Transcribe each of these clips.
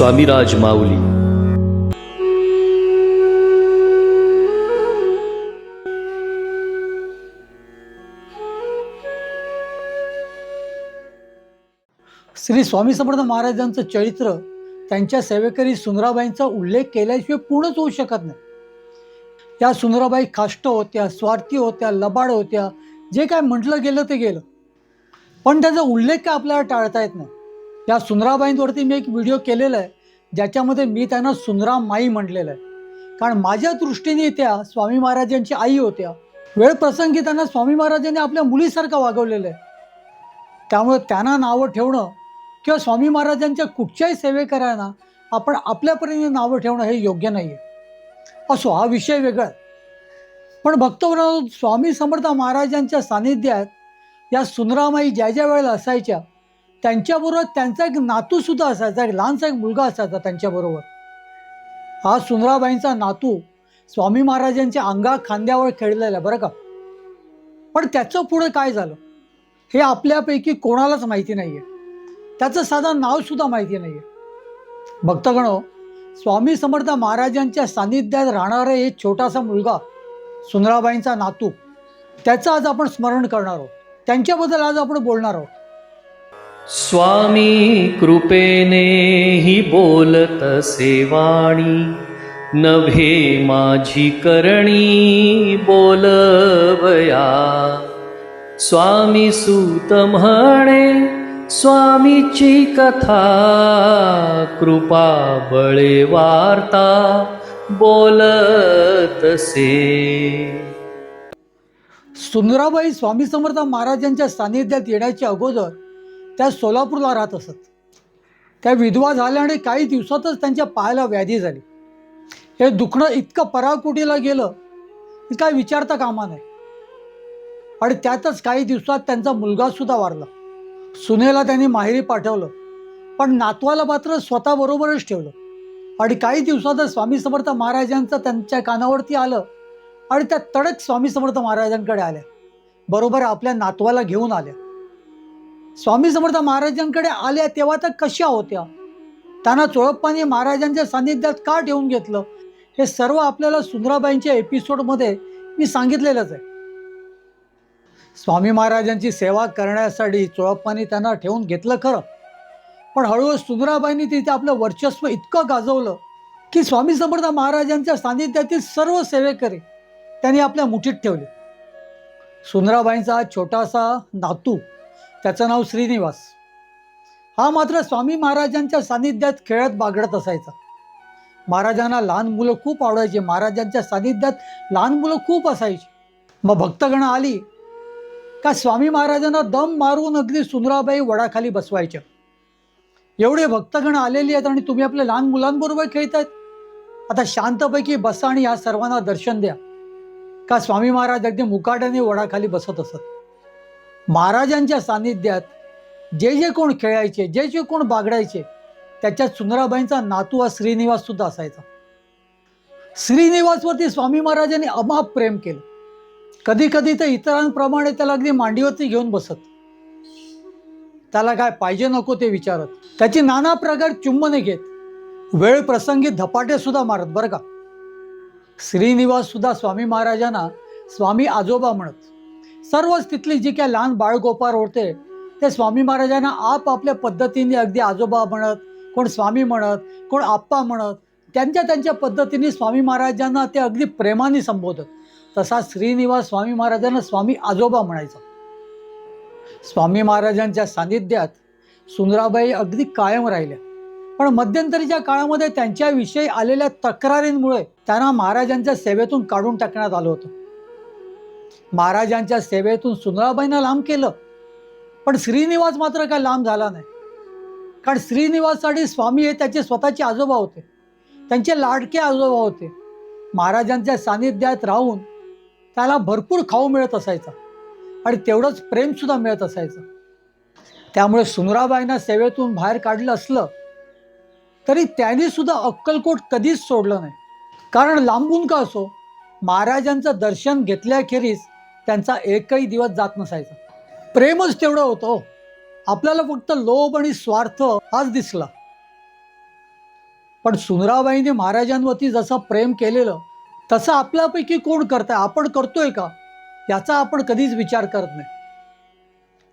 स्वामीराज माऊली. श्री स्वामी समर्थ महाराजांचं चरित्र त्यांच्या सेवेकरी सुंदराबाईंचा उल्लेख केल्याशिवाय पूर्णच होऊ शकत नाही. त्या सुंदराबाई खाष्ट होत्या स्वार्थी होत्या लबाड होत्या जे काय म्हटलं गेलं ते गेलं. पण त्याचा उल्लेख काय आपल्याला टाळता येत नाही. या सुंदराबाईंवरती मी एक व्हिडिओ केलेला आहे ज्याच्यामध्ये मी त्यांना सुंदरा माई म्हटलेलं आहे. कारण माझ्या दृष्टीने त्या स्वामी महाराजांची आई होत्या. वेळ प्रसंगी त्यांना स्वामी महाराजांनी आपल्या मुलीसारखं वागवलेलं आहे. त्यामुळे त्यांना नावं ठेवणं किंवा स्वामी महाराजांच्या कुठच्याही सेवेकरांना आपण आपल्यापर्यंत नावं ठेवणं हे योग्य नाही आहे असो हा विषय वेगळा पण भक्तवराव स्वामी समर्थ महाराजांच्या सानिध्यात या सुंदरामाई ज्या ज्या वेळेला असायच्या त्यांच्याबरोबर त्यांचा एक नातूसुद्धा असायचा एक लहानसा एक मुलगा असायचा त्यांच्याबरोबर. हा सुंदराबाईंचा नातू स्वामी महाराजांच्या अंगा खांद्यावर खेळलेला बरं का? पण त्याचं पुढे काय झालं? हे आपल्यापैकी कोणालाच माहिती नाही आहे त्याचं साधं नावसुद्धा माहिती नाही आहे भक्तगणो हो, स्वामी समर्थ महाराजांच्या सानिध्यात राहणारा एक छोटासा मुलगा सुंदराबाईंचा नातू त्याचं आज आपण स्मरण करणार आहोत. त्यांच्याबद्दल आज आपण बोलणार आहोत. स्वामी कृपेने ही बोलत सेवाणी नभे माझी करणी बोलवया. स्वामी सूत म्हणे स्वामीची कथा कृपा बळे वार्ता बोलतसे. सुंदराबाई स्वामी समर्थ महाराजांच्या सानिध्यात येण्याच्या अगोदर त्या सोलापूरला राहत असत. त्या विधवा झाल्या आणि काही दिवसातच त्यांच्या पायाला व्याधी झाली. हे दुखणं इतकं पराकुटीला गेलं की काय विचारता कामा नाही. आणि त्यातच काही दिवसात त्यांचा मुलगासुद्धा वारला. सुनेला त्यांनी माहेरी पाठवलं पण नातवाला मात्र स्वतःबरोबरच ठेवलं. आणि काही दिवसातच स्वामी समर्थ महाराजांचं त्यांच्या कानावरती आलं आणि त्या तडक स्वामी समर्थ महाराजांकडे आल्या. बरोबर आपल्या नातवाला घेऊन आल्या. स्वामी समर्थ महाराजांकडे आल्या तेव्हा त्या कशा होत्या? त्यांना चोळप्पाने महाराजांच्या सान्निध्यात का ठेवून घेतलं? हे सर्व आपल्याला सुंदराबाईंच्या एपिसोडमध्ये मी सांगितलेलंच आहे. स्वामी महाराजांची सेवा करण्यासाठी चोळप्पाने त्यांना ठेवून घेतलं खरं. पण हळूहळू सुंदराबाईंनी तिथे आपलं वर्चस्व इतकं गाजवलं की स्वामी समर्थ महाराजांच्या सान्निध्यातील सर्व सेवेकरी त्यांनी आपल्या मुठीत ठेवले. सुंदराबाईंचा हा छोटासा नातू त्याचं नाव श्रीनिवास. हा मात्र स्वामी महाराजांच्या सानिध्यात खेळत बागडत असायचा. महाराजांना लहान मुलं खूप आवडायची महाराजांच्या सानिध्यात लहान मुलं खूप असायची. मग भक्तगण आली का स्वामी महाराजांना दम मारून अगदी सुंदराबाई वडाखाली बसवायच्या. एवढे भक्तगण आलेली आहेत आणि तुम्ही आपल्या लहान मुलांबरोबर खेळतायत. आता शांतपैकी बसा आणि या सर्वांना दर्शन द्या. का स्वामी महाराज अगदी मुकाट्याने वडाखाली बसत असत? महाराजांच्या सान्निध्यात जे जे कोण खेळायचे जे जे कोण बागडायचे त्याच्यात सुंदराबाईंचा नातू हा श्रीनिवास सुद्धा असायचा. श्रीनिवासवरती स्वामी महाराजांनी अमाप प्रेम केलं. कधी कधी तर इतरांप्रमाणे त्याला अगदी मांडीवरती घेऊन बसत. त्याला काय पाहिजे नको ते विचारत. त्याची नाना प्रकार चुंबने घेत. वेळ प्रसंगी धपाटे सुद्धा मारत बरं का. श्रीनिवास सुद्धा स्वामी महाराजांना स्वामी आजोबा म्हणत. सर्वच तिथली जी काय लहान बाळगोपार होते ते स्वामी महाराजांना आप आपल्या पद्धतीने अगदी आजोबा म्हणत कोण स्वामी म्हणत कोण आप्पा म्हणत त्यांच्या त्यांच्या पद्धतीने स्वामी महाराजांना ते अगदी प्रेमाने संबोधत. तसा श्रीनिवास स्वामी महाराजांना स्वामी आजोबा म्हणायचा. स्वामी महाराजांच्या सानिध्यात सुंदराबाई अगदी कायम राहिल्या. पण मध्यंतरीच्या काळामध्ये त्यांच्याविषयी आलेल्या तक्रारींमुळे त्यांना महाराजांच्या सेवेतून काढून टाकण्यात आलं होतं. महाराजांच्या सेवेतून सुंदराबाईंना लांब केलं. पण श्रीनिवास मात्र काय लांब झाला नाही. कारण श्रीनिवाससाठी स्वामी हे त्याचे स्वतःचे आजोबा होते. त्यांचे लाडके आजोबा होते. महाराजांच्या सानिध्यात राहून त्याला भरपूर खाऊ मिळत असायचा. आणि तेवढंच प्रेमसुद्धा मिळत असायचं. त्यामुळे सुनराबाईंना सेवेतून बाहेर काढलं असलं तरी त्यांनी सुद्धा अक्कलकोट कधीच सोडलं नाही. कारण लांबून का असो महाराजांचं दर्शन घेतल्याखेरीज त्यांचा एकही दिवस जात नसायचा. प्रेमच तेवढं होतं हो. आपल्याला फक्त लोभ आणि स्वार्थ हाच दिसला. पण सुंदराबाईने महाराजांवरती जसं प्रेम केलेलं तसं आपल्यापैकी कोण करताय? आपण करतोय का? याचा आपण कधीच विचार करत नाही.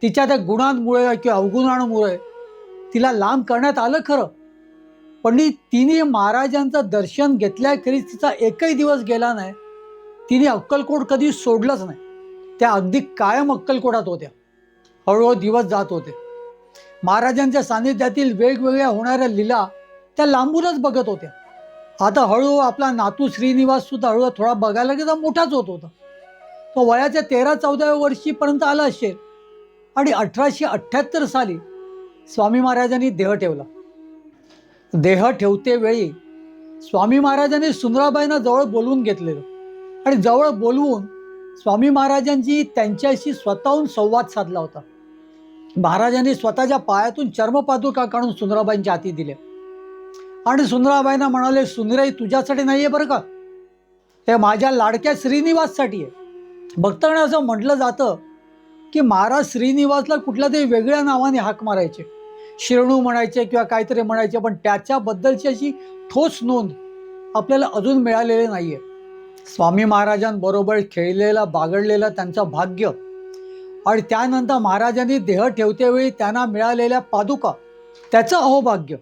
तिच्या त्या गुणांमुळे किंवा अवगुणांमुळे तिला लांब करण्यात आलं खरं. पण तिने महाराजांचं दर्शन घेतल्याखेरीज तिचा एकही दिवस गेला नाही. तिने अक्कलकोट कधी सोडलंच नाही. त्या अगदी कायम अक्कलकोटात होत्या. हळूहळू दिवस जात होते. महाराजांच्या सानिध्यातील वेगवेगळ्या होणाऱ्या लीला त्या लांबूनच बघत होत्या. आता हळूहळू आपला नातू श्रीनिवास सुद्धा हळूहळू थोडा बघायला गेला मोठाच होत होता. तो वयाच्या तेरा चौदाव्या वर्षीपर्यंत आला असेल आणि अठराशे अठ्ठ्याहत्तर साली स्वामी महाराजांनी देह ठेवला. देह ठेवते वेळी स्वामी महाराजांनी सुंदराबाईंना जवळ बोलवून घेतलेलं. आणि जवळ बोलवून स्वामी महाराजांची त्यांच्याशी स्वतःहून संवाद साधला होता. महाराजांनी स्वतःच्या पायातून चर्मपादुका काढून सुंदराबाईंच्या हाती दिल्या आणि सुंदराबाईंना म्हणाले सुंदराई तुझ्यासाठी नाही आहे बरं का? हे माझ्या लाडक्या श्रीनिवाससाठी आहे. भक्तांना असं म्हटलं जातं की महाराज श्रीनिवासला कुठल्या तरी वेगळ्या नावाने हाक मारायचे. शिरणू म्हणायचे किंवा काहीतरी म्हणायचे पण त्याच्याबद्दलची अशी ठोस नोंद आपल्याला अजून मिळालेली नाही आहे स्वामी महाराजांबरोबर खेळलेला बागडलेलं त्यांचं भाग्य. आणि त्यानंतर महाराजांनी देह ठेवतेवेळी त्यांना मिळालेल्या पादुका त्याचं अहोभाग्य.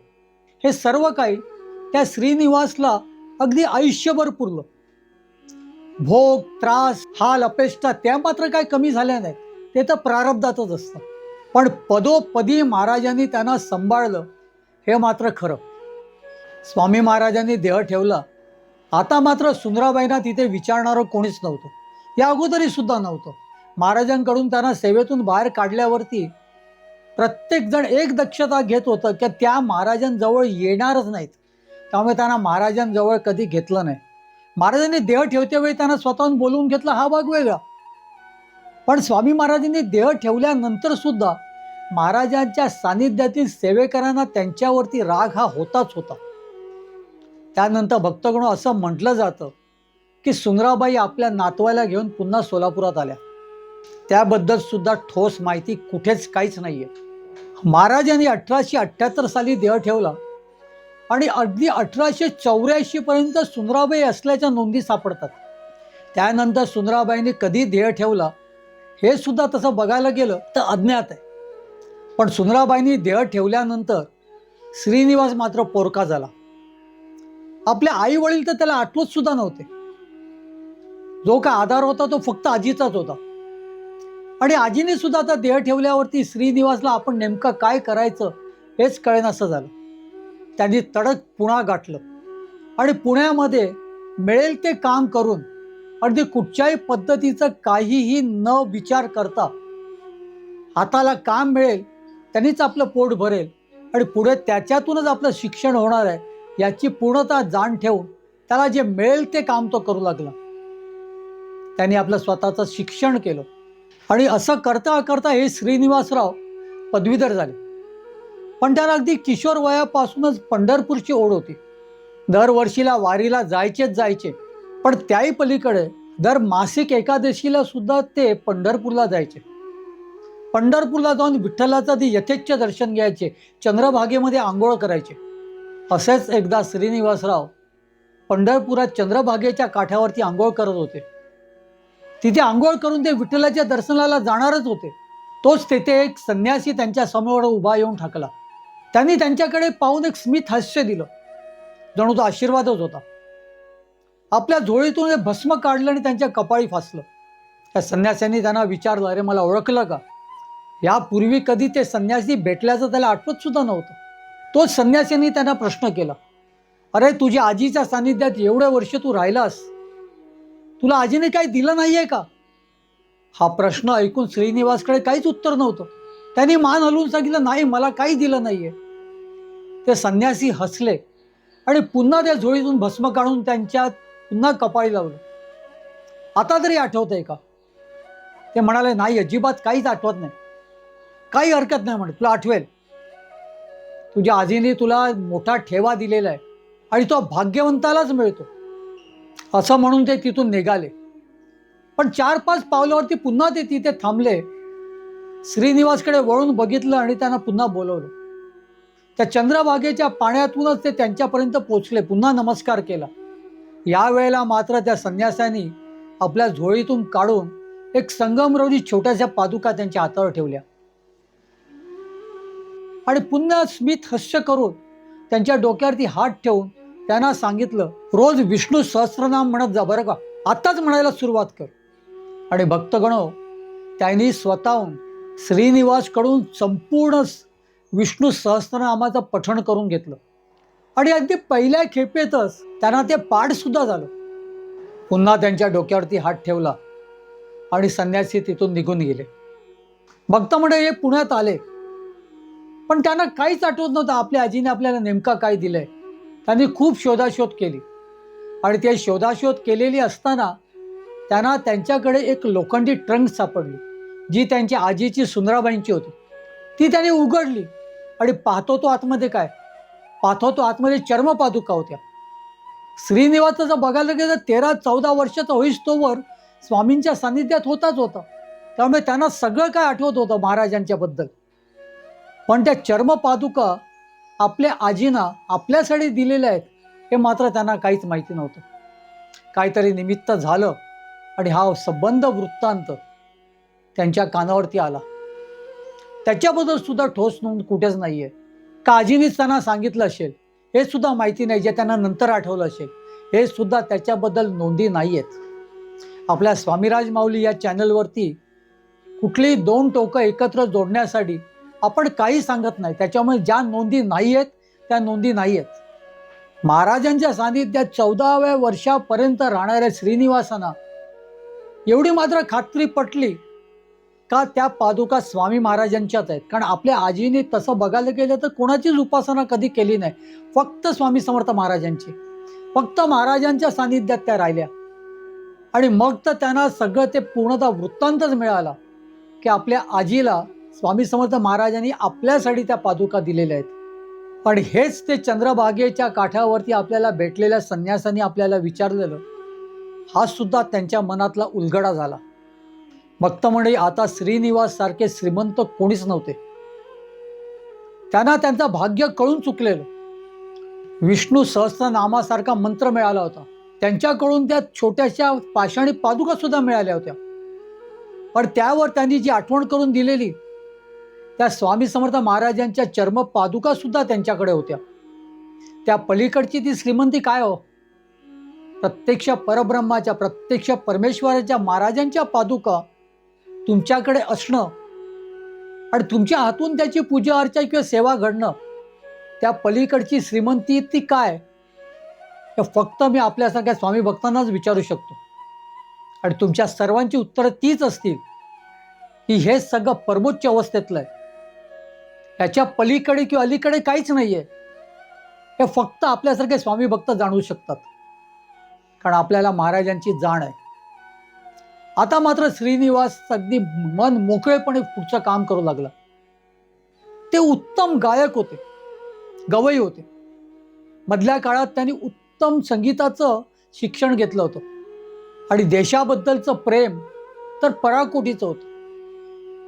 हे सर्व काही त्या श्रीनिवासला अगदी आयुष्यभर पुरलं. भोग त्रास हाल अपेष्टा त्या मात्र काय कमी झाल्या नाहीत. ते तर प्रारब्धातच असतं. पण पदोपदी महाराजांनी त्यांना सांभाळलं हे मात्र खरं. स्वामी महाराजांनी देह ठेवला. आता मात्र सुंदराबाईंना तिथे विचारणारं कोणीच नव्हतं. या अगोदरी सुद्धा नव्हतं. महाराजांकडून त्यांना सेवेतून बाहेर काढल्यावरती प्रत्येकजण एक दक्षता घेत होतं की त्या महाराजांजवळ येणारच नाहीत. त्यामुळे त्यांना महाराजांजवळ कधी घेतलं नाही. महाराजांनी देह ठेवतेवेळी त्यांना स्वतःहून बोलवून घेतला हा भाग वेगळा. पण स्वामी महाराजांनी देह ठेवल्यानंतर सुद्धा महाराजांच्या सानिध्यातील सेवेकरांना त्यांच्यावरती राग हा होताच होता. त्यानंतर भक्तगणू असं म्हटलं जातं की सुंदराबाई आपल्या नातवाला घेऊन पुन्हा सोलापुरात आल्या. त्याबद्दल सुद्धा ठोस माहिती कुठेच काहीच नाही आहे महाराजांनी अठराशे अठ्ठ्याहत्तर साली देह ठेवला आणि अगदी अठराशे चौऱ्याऐंशीपर्यंत सुंदराबाई असल्याच्या नोंदी सापडतात. त्यानंतर सुंदराबाईंनी कधी देह ठेवला हे सुद्धा तसं बघायला गेलं तर अज्ञात आहे. पण सुंदराबाईंनी देह ठेवल्यानंतर श्रीनिवास मात्र पोरका झाला. आपले आई वडील तर त्याला आठवत सुद्धा नव्हते. जो काय आधार होता तो फक्त आजीचाच होता. आणि आजीने सुद्धा आता देह ठेवल्यावरती श्रीनिवासला आपण नेमकं काय करायचं हेच कळेनासं झालं. त्यांनी तडक पुणा गाठलं. आणि पुण्यामध्ये मिळेल ते काम करून अगदी कुठच्याही पद्धतीचं काहीही न विचार करता हाताला काम मिळेल त्यांनीच आपलं पोट भरेल आणि पुढे त्याच्यातूनच आपलं शिक्षण होणार आहे याची पूर्णतः जाण ठेवून त्याला जे मिळेल ते काम तो करू लागला. त्याने आपलं स्वतःचं शिक्षण केलं. आणि असं करता करता हे श्रीनिवासराव पदवीधर झाले. पण त्याला अगदी किशोर वयापासूनच पंढरपूरची ओढ होती. दरवर्षीला वारीला जायचेच जायचे पण त्याही पलीकडे दर मासिक एकादशीला सुद्धा ते पंढरपूरला जायचे. पंढरपूरला जाऊन विठ्ठलाचं ते यथेच्छ दर्शन घ्यायचे चंद्रभागेमध्ये आंघोळ करायचे. असेच एकदा श्रीनिवासराव पंढरपुरात चंद्रभागेच्या काठावरती आंघोळ करत होते. तिथे आंघोळ करून ते विठ्ठलाच्या दर्शनाला जाणारच होते. तोच तेथे एक संन्यासी त्यांच्यासमोर उभा येऊन ठाकला. त्यांनी त्यांच्याकडे पाहून एक स्मित हास्य दिलं. जणू तो आशीर्वादच होता. आपल्या झोळीतून हे भस्म काढलं आणि त्यांच्या कपाळी फासलं. त्या संन्याशांनी त्यांना विचारलं अरे मला ओळखलं का? यापूर्वी कधी ते संन्यासी भेटल्याचं त्याला आठवत सुद्धा नव्हतं. तोच संन्यासींनी त्यांना प्रश्न केला अरे तुझ्या आजीच्या सानिध्यात एवढे वर्ष तू राहिलास तुला आजीने काही दिलं नाही आहे का? हा प्रश्न ऐकून श्रीनिवासकडे काहीच उत्तर नव्हतं. त्यांनी मान हलवून सांगितलं नाही मला काही दिलं नाही आहे ते संन्यासी हसले आणि पुन्हा त्या झोळीतून भस्म काढून त्यांच्या पुन्हा कपाळी लावलं. आता तरी आठवतंय का? ते म्हणाले नाही अजिबात काहीच आठवत नाही. काही हरकत नाही म्हणे तुला आठवेल. तुझ्या आजीने तुला मोठा ठेवा दिलेला आहे आणि तो भाग्यवंतालाच मिळतो. असं म्हणून ते तिथून निघाले. पण चार पाच पावलावरती पुन्हा ते तिथे थांबले. श्रीनिवासकडे वळून बघितलं आणि त्यांना पुन्हा बोलवलं. त्या चंद्रभागेच्या पाण्यातूनच ते त्यांच्यापर्यंत पोचले पुन्हा नमस्कार केला. यावेळेला मात्र त्या संन्यासानी आपल्या झोळीतून काढून एक संगमरवरी छोट्याशा पादुका त्यांच्या हातावर ठेवल्या. आणि पुन्हा स्मित हस्य करून त्यांच्या डोक्यावरती हात ठेवून त्यांना सांगितलं रोज विष्णू सहस्रनाम म्हणत जा बरं का आत्ताच म्हणायला सुरुवात कर. आणि भक्तगणो त्यांनी स्वतःहून श्रीनिवासकडून संपूर्ण विष्णू सहस्रनामाचं पठण करून घेतलं. आणि अगदी पहिल्या खेपेतच त्यांना ते पाठसुद्धा झालं. पुन्हा त्यांच्या डोक्यावरती हात ठेवला आणि संन्यासी तिथून निघून गेले. भक्त म्हणजे हे पुण्यात आले. पण त्यांना काहीच आठवत नव्हतं आपल्या आजीने आपल्याला नेमका काय दिलंय. त्यांनी खूप शोधाशोध केली. आणि ते शोधाशोध केलेली असताना त्यांना त्यांच्याकडे एक लोखंडी ट्रंक सापडली जी त्यांच्या आजीची सुंदराबाईंची होती. ती त्याने उघडली आणि पाहतो तो आतमध्ये काय? पाहतो तो आतमध्ये चर्मपादुका होत्या. श्रीनिवासचं जर बघायला गेलं तर तेरा चौदा वर्षाचा होईस तोवर स्वामींच्या सानिध्यात होताच होता. त्यामुळे त्यांना सगळं काय आठवत होतं महाराजांच्याबद्दल? पण त्या चर्मपादुका आपल्या आजीना आपल्यासाठी दिलेल्या आहेत हे मात्र त्यांना काहीच माहिती नव्हतं. काहीतरी निमित्त झालं आणि हा संबंध वृत्तांत त्यांच्या कानावरती आला. त्याच्याबद्दल सुद्धा ठोस नोंद कुठेच नाही आहे का आजीनेच त्यांना सांगितलं असेल हे सुद्धा माहिती नाही जे त्यांना नंतर आठवलं असेल हे सुद्धा त्याच्याबद्दल नोंदी नाही आहेत आपल्या स्वामीराज माऊली या चॅनलवरती कुठलीही दोन टोकं एकत्र जोडण्यासाठी आपण काही सांगत नाही. त्याच्यामुळे ज्या नोंदी नाही आहेत त्या नोंदी नाही आहेत महाराजांच्या सानिध्यात चौदाव्या वर्षापर्यंत राहणाऱ्या श्रीनिवासांना एवढी मात्र खात्री पटली का त्या पादुका स्वामी महाराजांच्याच आहेत? कारण आपल्या आजीने तसं बघायला गेलं तर कोणाचीच उपासना कधी केली नाही. फक्त स्वामी समर्थ महाराजांची. फक्त महाराजांच्या सानिध्यात त्या राहिल्या. आणि मग तर त्यांना सगळं ते पूर्णतः वृत्तांतच मिळाला की आपल्या आजीला स्वामी समर्थ महाराजांनी आपल्यासाठी त्या पादुका दिलेल्या आहेत. पण हेच ते चंद्रभागेच्या काठावरती आपल्याला भेटलेल्या संन्यासांनी आपल्याला विचारलेलं हा सुद्धा त्यांच्या मनातला उलगडा झाला. भक्त मंडळी आता श्रीनिवास सारखे श्रीमंत कोणीच नव्हते. त्यांना त्यांचं भाग्य कळून चुकलेलं. विष्णू सहस्रनामासारखा मंत्र मिळाला होता. त्यांच्याकडून त्या छोट्याशा पाषाणी पादुका सुद्धा मिळाल्या होत्या. पण त्यावर त्यांनी जी आठवण करून दिलेली त्या स्वामी समर्थ महाराजांच्या चर्म पादुका सुद्धा त्यांच्याकडे होत्या. त्या पलीकडची ती श्रीमंती काय हो? प्रत्यक्ष परब्रह्माच्या प्रत्यक्ष परमेश्वराच्या महाराजांच्या पादुका तुमच्याकडे असणं आणि तुमच्या हातून त्याची पूजा अर्चा किंवा सेवा घडणं त्या पलीकडची श्रीमंती ती काय? हे फक्त मी आपल्यासारख्या स्वामी भक्तांनाच विचारू शकतो. आणि तुमच्या सर्वांची उत्तरं तीच असतील की हे सगळं परमोच्च अवस्थेतलं आहे. याच्या पलीकडे किंवा अलीकडे काहीच नाही आहे हे फक्त आपल्यासारखे स्वामी भक्त जाणू शकतात. कारण आपल्याला महाराजांची जाण आहे. आता मात्र श्रीनिवास अगदी मन मोकळेपणे पुढचं काम करू लागला. ते उत्तम गायक होते. गवई होते. मधल्या काळात त्यांनी उत्तम संगीताचं शिक्षण घेतलं होतं. आणि देशाबद्दलचं प्रेम तर पराकोटीचं होतं.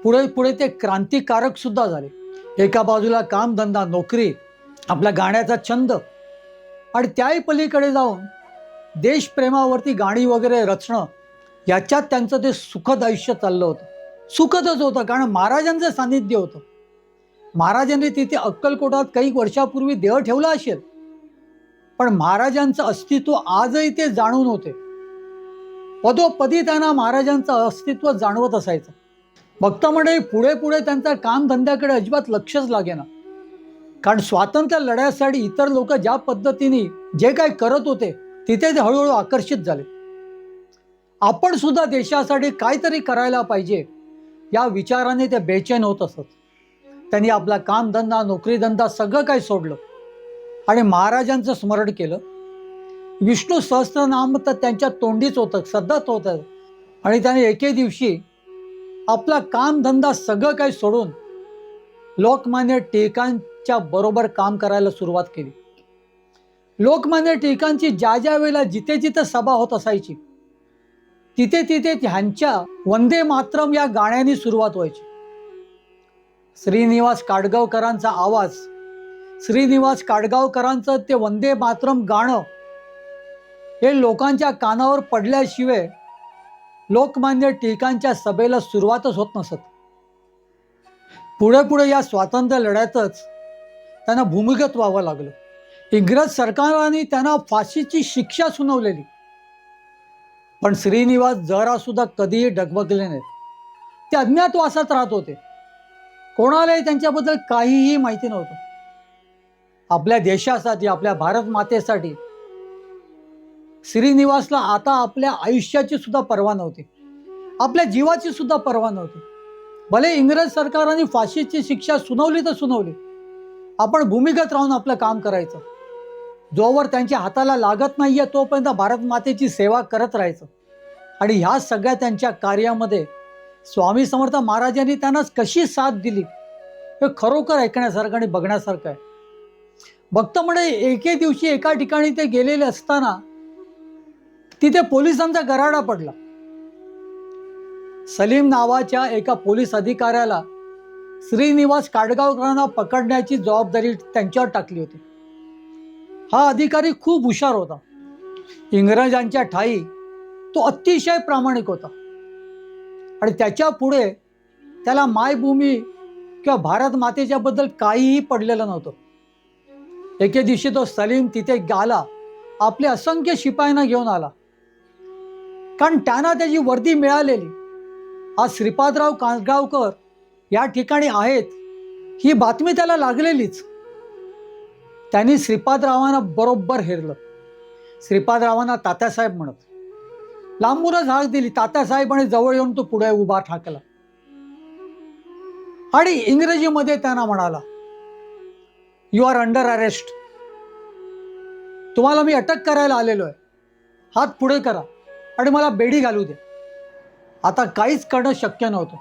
पुढे पुढे ते क्रांतिकारक सुद्धा झाले. एका बाजूला कामधंदा नोकरी आपला गाण्याचा छंद. आणि त्याही पलीकडे जाऊन देशप्रेमावरती गाणी वगैरे रचणं याच्यात त्यांचं ते सुखद आयुष्य चाललं होतं. सुखदच होतं कारण महाराजांचं सानिध्य होतं. महाराजांनी तिथे अक्कलकोटात काही वर्षापूर्वी देह ठेवला असेल. पण महाराजांचं अस्तित्व आजही ते जाणून होते. पदोपदी त्यांना महाराजांचं अस्तित्व जाणवत असायचं. भक्त म्हणे पुढे पुढे त्यांच्या कामधंद्याकडे अजिबात लक्षच लागेना कारण स्वातंत्र्य लढ्यासाठी इतर लोक ज्या पद्धतीने जे काही करत होते तिथे ते हळूहळू आकर्षित झाले. आपण सुद्धा देशासाठी काहीतरी करायला पाहिजे या विचाराने ते बेचैन होत असत. त्यांनी आपला कामधंदा नोकरीधंदा सगळं काही सोडलं. आणि महाराजांचं स्मरण केलं. विष्णू सहस्त्रनाम तर त्यांच्या तोंडीच होतं सतत होतं. आणि त्याने एके दिवशी आपला कामधंदा सगळं काही सोडून लोकमान्य टिळकांच्या बरोबर काम करायला सुरुवात केली. लोकमान्य टिळकांची ज्या ज्या वेळेला जिथे जिथे सभा होत असायची तिथे तिथे ह्यांच्या वंदे मातरम या गाण्याने सुरुवात व्हायची. श्रीनिवास काडगावकरांचा आवाज श्रीनिवास काडगावकरांचं ते वंदे मातरम गाणं हे लोकांच्या कानावर पडल्याशिवाय लोकमान्य टिळकांच्या सभेला सुरुवातच होत नसत. पुढे पुढे या स्वातंत्र्य लढ्यातच त्यांना भूमिगत व्हावं लागलं. इंग्रज सरकाराने त्यांना फाशीची शिक्षा सुनावलेली. पण श्रीनिवास जरा सुद्धा कधीही डगमगले नाहीत. ते अज्ञातवासात राहत होते. कोणालाही त्यांच्याबद्दल काहीही माहिती नव्हतं. आपल्या देशासाठी आपल्या भारत मातेसाठी श्रीनिवासला आता आपल्या आयुष्याची सुद्धा पर्वा नव्हती. आपल्या जीवाची सुद्धा पर्वा नव्हती. भले इंग्रज सरकाराने फाशीची शिक्षा सुनावली तर सुनावली. आपण भूमिगत राहून आपलं काम करायचं. जोवर त्यांच्या हाताला लागत नाहीये तोपर्यंत भारत मातेची सेवा करत राहायचं. आणि ह्या सगळ्या त्यांच्या कार्यामध्ये स्वामी समर्थ महाराजांनी त्यांना कशी साथ दिली हे खरोखर ऐकण्यासारखं आणि बघण्यासारखं आहे. भक्त म्हणे एके दिवशी एका ठिकाणी ते गेलेले असताना तिथे पोलिसांचा गराडा पडला. सलीम नावाच्या एका पोलीस अधिकाऱ्याला श्रीनिवास काडगावकरांना पकडण्याची जबाबदारी त्यांच्यावर टाकली होती. हा अधिकारी खूप हुशार होता. इंग्रजांच्या ठाई तो अतिशय प्रामाणिक होता. आणि त्याच्या पुढे त्याला मायभूमी किंवा भारत मातेच्या बद्दल काहीही पडलेलं नव्हतं. एके दिवशी तो सलीम तिथे गाला आपले असंख्य शिपायांना घेऊन आला. कारण त्यांना त्याची वर्दी मिळालेली. आज श्रीपादराव कांसगावकर या ठिकाणी आहेत ही बातमी त्याला लागलेलीच. त्यांनी श्रीपादरावांना बरोबर हेरलं. श्रीपादरावांना तात्यासाहेब म्हणत लांबूनच हाक दिली तात्यासाहेब आणि जवळ येऊन तो पुढे उभा ठाकला. आणि इंग्रजीमध्ये त्यांना म्हणाला यू आर अंडर अरेस्ट तुम्हाला मी अटक करायला आलेलो आहे हात पुढे करा. आणि मला बेडी घालू दे. आता काहीच करणं शक्य नव्हतं.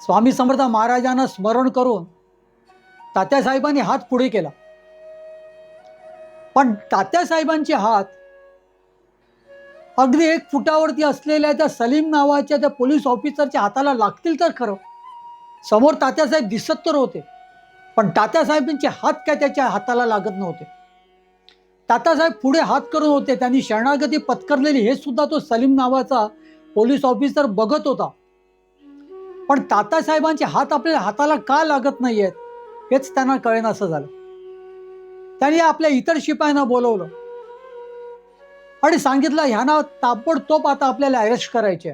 स्वामी समर्थ महाराजांना स्मरण करून तात्यासाहेबांनी हात पुढे केला. पण तात्यासाहेबांचे हात अगदी एक फुटावरती असलेल्या त्या सलीम नावाच्या त्या पोलीस ऑफिसरच्या हाताला लागतील तर खरं. समोर तात्यासाहेब दिसत तर होते पण तात्यासाहेबांचे हात काय त्याच्या हाताला लागत नव्हते. तातासाहेब पुढे हात करून होते. त्यांनी शरणागती पत्करलेली हे सुद्धा तो सलीम नावाचा पोलीस ऑफिसर बघत होता. पण तातासाहेबांचे हात आपल्या हाताला का लागत नाहीयेत हेच त्यांना कळेन असं झालं. त्यांनी आपल्या इतर शिपायांना बोलवलं. आणि सांगितलं ह्यांना ताबडतोब आता आपल्याला अरेस्ट करायचे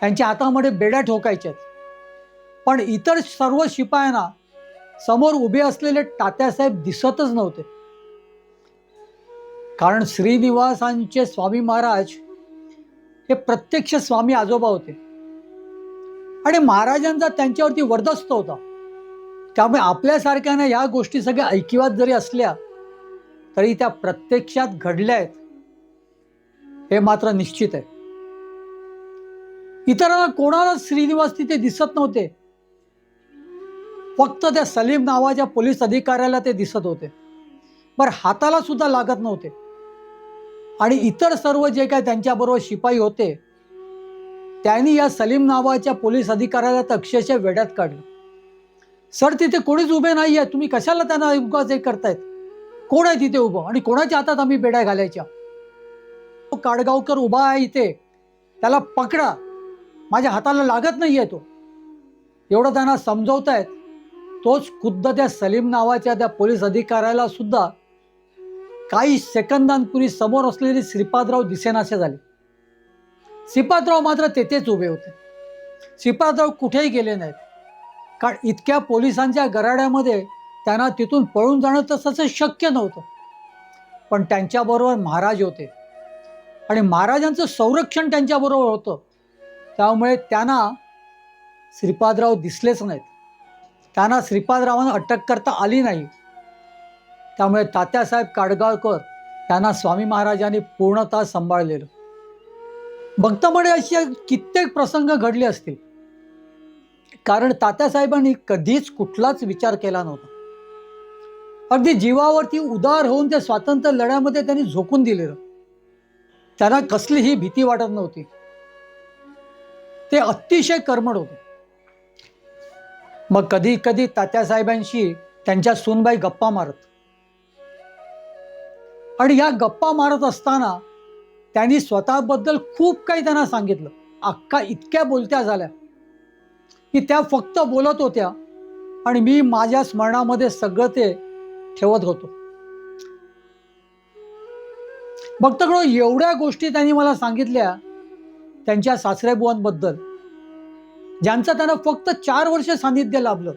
त्यांच्या हातामध्ये बेड्या ठोकायच्या पण इतर सर्व शिपायांना समोर उभे असलेले तात्यासाहेब दिसतच नव्हते. कारण श्रीनिवासांचे स्वामी महाराज हे प्रत्यक्ष स्वामी आजोबा होते. आणि महाराजांचा त्यांच्यावरती वर्दस्त होता. त्यामुळे आपल्यासारख्यानं या गोष्टी सगळ्या ऐकिवात जरी असल्या तरी त्या प्रत्यक्षात घडल्या आहेत हे मात्र निश्चित आहे. इतरांना कोणालाच श्रीनिवास तिथे दिसत नव्हते. फक्त त्या सलीम नावाच्या पोलीस अधिकाऱ्याला ते दिसत होते. बरं हाताला सुद्धा लागत नव्हते. आणि इतर सर्व जे काय त्यांच्याबरोबर शिपाई होते त्यांनी या सलीम नावाच्या पोलीस अधिकाऱ्याला तर अक्षरशः वेड्यात काढलं. सर तिथे कोणीच उभे नाही आहे तुम्ही कशाला त्यांना उगाच हे करतायत? कोण आहे तिथे उभं? आणि कोणाच्या हातात आम्ही बेड्या घालायच्या? तो काडगावकर उभा आहे इथे. त्याला पकडा. माझ्या हाताला लागत नाही आहे तो. एवढं त्यांना समजवतायत तोच खुद्द त्या सलीम नावाच्या त्या पोलीस अधिकाऱ्याला सुद्धा काही सेकंदांपूर्वी समोर असलेले श्रीपादराव दिसेनासे झाले. श्रीपादराव मात्र तेथेच उभे होते. श्रीपादराव कुठेही गेले नाहीत. कारण इतक्या पोलिसांच्या गराड्यामध्ये त्यांना तिथून पळून जाणं तर तसं शक्य नव्हतं. पण त्यांच्याबरोबर महाराज होते. आणि महाराजांचं संरक्षण त्यांच्याबरोबर होतं. त्यामुळे त्यांना श्रीपादराव दिसलेच नाहीत. त्यांना श्रीपादरावांना अटक करता आली नाही. त्यामुळे तात्यासाहेब काडगावकर त्यांना स्वामी महाराजांनी पूर्णतः सांभाळलेलं. भक्तमणे असे कित्येक प्रसंग घडले असतील. कारण तात्यासाहेबांनी कधीच कुठलाच विचार केला नव्हता. अगदी जीवावरती उदार होऊन त्या स्वातंत्र्य लढ्यामध्ये त्यांनी झोकून दिलेलं. त्यांना कसलीही भीती वाटत नव्हती. ते अतिशय कर्मड होते. मग कधी कधी तात्यासाहेबांशी त्यांच्या सूनबाई गप्पा मारत. आणि या गप्पा मारत असताना त्यांनी स्वतःबद्दल खूप काही त्यांना सांगितलं. अख्खा इतक्या बोलत्या झाल्या. की त्या फक्त बोलत होत्या आणि मी माझ्या स्मरणामध्ये सगळं ते ठेवत होतो. भक्तकडो एवढ्या गोष्टी त्यांनी मला सांगितल्या त्यांच्या सासरेबुवांबद्दल ज्यांचं त्यांना फक्त चार वर्ष सानिध्य लाभलं.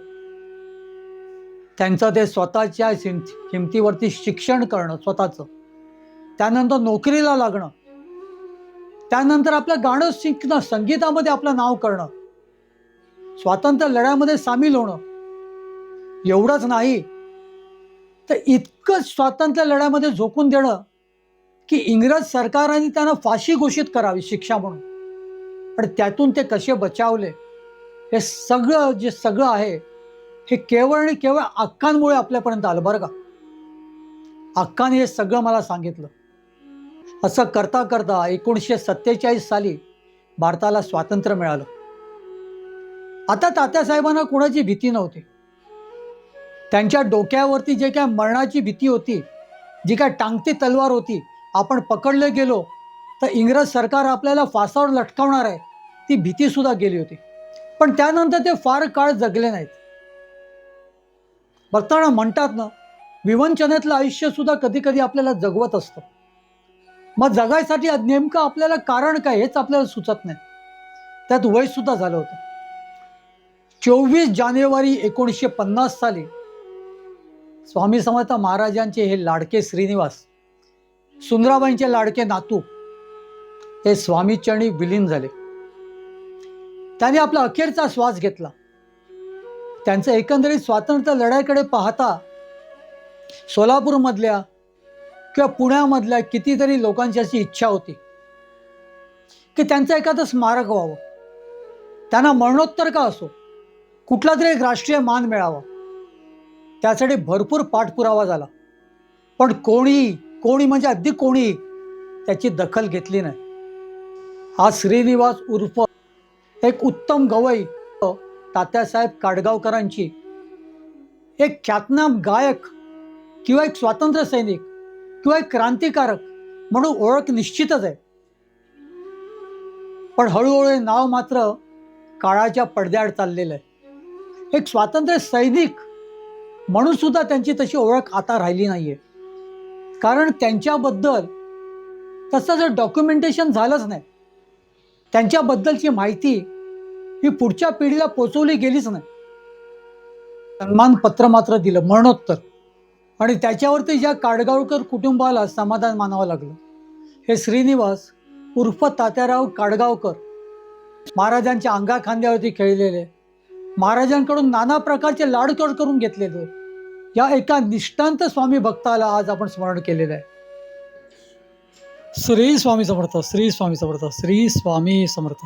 त्यांचं ते स्वतःच्या हिम- हिमतीवरती शिक्षण करणं स्वतःचं. त्यानंतर नोकरीला लागणं. त्यानंतर आपलं गाणं शिकणं संगीतामध्ये आपलं नाव करणं. स्वातंत्र्य लढ्यामध्ये सामील होणं. एवढंच नाही. तर इतकं स्वातंत्र्य लढ्यामध्ये झोकून देणं की इंग्रज सरकारने त्यांना फाशी घोषित करावी शिक्षा म्हणून. पण त्यातून ते कसे बचावले हे सगळं जे सगळं आहे हे केवळ आणि केवळ अक्कांमुळे आपल्यापर्यंत आलं बरं का? अक्काने हे सगळं मला सांगितलं. असं करता करता एकोणीसशे सत्तेचाळीस साली भारताला स्वातंत्र्य मिळालं. आता तात्यासाहेबांना कोणाची भीती नव्हती? त्यांच्या डोक्यावरती जे काय मरणाची भीती होती जी काय टांगती तलवार होती आपण पकडले गेलो तर इंग्रज सरकार आपल्याला फासावर लटकावणार आहे ती भीती सुद्धा गेली होती. पण त्यानंतर ते फार काळ जगले नाहीत. बघताना म्हणतात ना विवंचनेतलं आयुष्यसुद्धा कधीकधी कधी कधी आपल्याला जगवत असतं. मग जगायसाठी नेमकं आपल्याला कारण काय हेच आपल्याला सुचत नाही. त्यात वयसुद्धा झालं होतं. चोवीस जानेवारी एकोणीसशे पन्नास साली स्वामी समर्थ महाराजांचे हे लाडके श्रीनिवास सुंदराबाईंचे लाडके नातू हे स्वामीचरणी विलीन झाले. त्याने आपला अखेरचा श्वास घेतला. त्यांचं एकंदरीत स्वातंत्र्य लढाईकडे पाहता सोलापूरमधल्या किंवा पुण्यामधल्या कितीतरी लोकांची अशी इच्छा होती की त्यांचं एखादं स्मारक व्हावं. त्यांना मरणोत्तर का असो? कुठला तरी एक राष्ट्रीय मान मिळावा. त्यासाठी भरपूर पाठपुरावा झाला. पण कोणी कोणी म्हणजे अगदी कोणी त्याची दखल घेतली नाही. हा श्रीनिवास उर्फ एक उत्तम गवई तात्यासाहेब काडगावकरांची. एक ख्यातनाम गायक किंवा एक स्वातंत्र्य सैनिक किंवा एक क्रांतिकारक म्हणून ओळख निश्चितच आहे. पण हळूहळू नाव मात्र काळाच्या पडद्याआड चाललेलं आहे. एक स्वातंत्र्य सैनिक म्हणून सुद्धा त्यांची तशी ओळख आता राहिली नाही आहे कारण त्यांच्याबद्दल तसं जर डॉक्युमेंटेशन झालंच नाही त्यांच्याबद्दलची माहिती ही पुढच्या पिढीला पोचवली गेलीच नाही. सन्मानपत्र मात्र दिलं मरणोत्तर. आणि त्याच्यावरती ज्या काडगावकर कुटुंबाला समाधान मानावं लागलं हे श्रीनिवास उर्फ तात्याराव काडगावकर महाराजांच्या अंगा खांद्यावरती खेळलेले महाराजांकडून नाना प्रकारचे लाडकड करून घेतलेले या एका निष्ठांत स्वामी भक्ताला आज आपण स्मरण केलेलं आहे. श्री स्वामी समर्थ श्री स्वामी समर्थ श्री स्वामी समर्थ.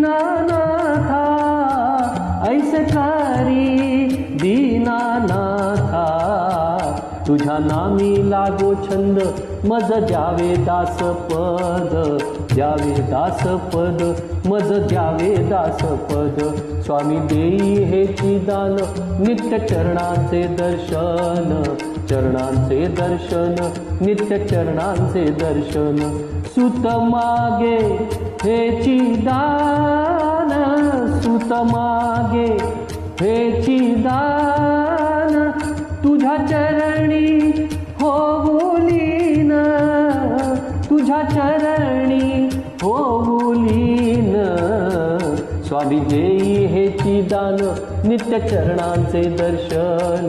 दीनानाथा ऐसे करी दीनानाथा। तुझ्या नामी लागो छंद मज द्यावे दास पद द्यावे दास पद मज द्यावे दास पद. स्वामी देई हे दान नित्य चरणांचे दर्शन. चरणांचे दर्शन नित्य चरणांचे दर्शन. सुत मागे हे दान सुत मागे हेची दान. तुझ्या चरणी होऊलीन तुझ्या चरणी होऊलीन स्वामी देई हेची दान नित्य चरणांचे दर्शन.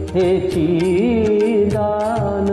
हेची दान